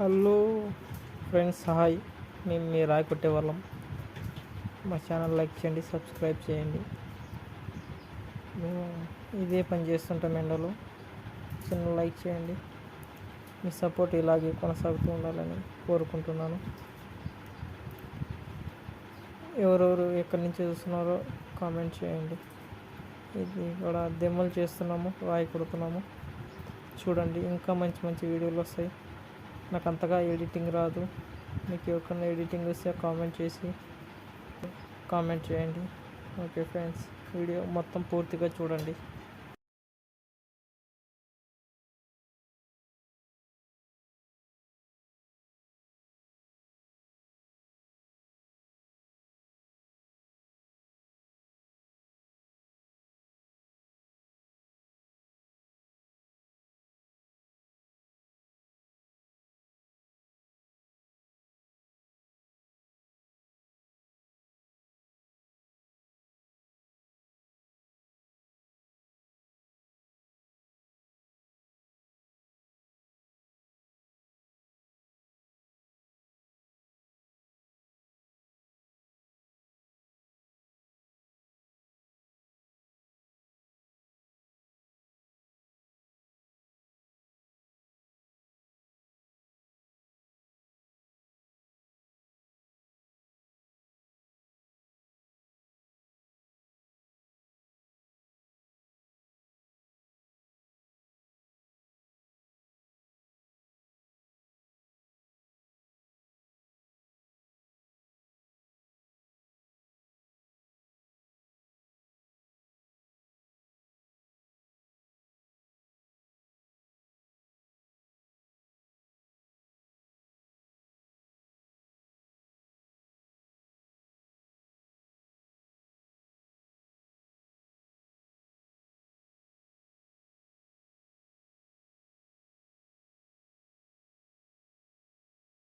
Hello friends hi. మేము మీ రాయి కొట్టేవాళ్ళం. మా ఛానల్ లైక్ చేయండి సబ్స్క్రైబ్ చేయండి. మేము ఇదే పని చేస్తుంటాం ఎండలో. చిన్న లైక్ చేయండి. మీ సపోర్ట్ ఇలాగే కొనసాగుతూ ఉండాలని కోరుకుంటున్నాను. ఎవరెవరు ఎక్కడి నుంచి చూస్తున్నారో కామెంట్ చేయండి. ఇది ఇక్కడ దెమ్మలు చేస్తున్నాము రాయి కొడుతున్నాము. చూడండి ఇంకా మంచి మంచి వీడియోలు వస్తాయి. నాకు అంతగా ఎడిటింగ్ రాదు. మీకు ఎవరికైనా ఎడిటింగ్ వస్తే కామెంట్ చేసి కామెంట్ చేయండి. ఓకే ఫ్రెండ్స్ వీడియో మొత్తం పూర్తిగా చూడండి.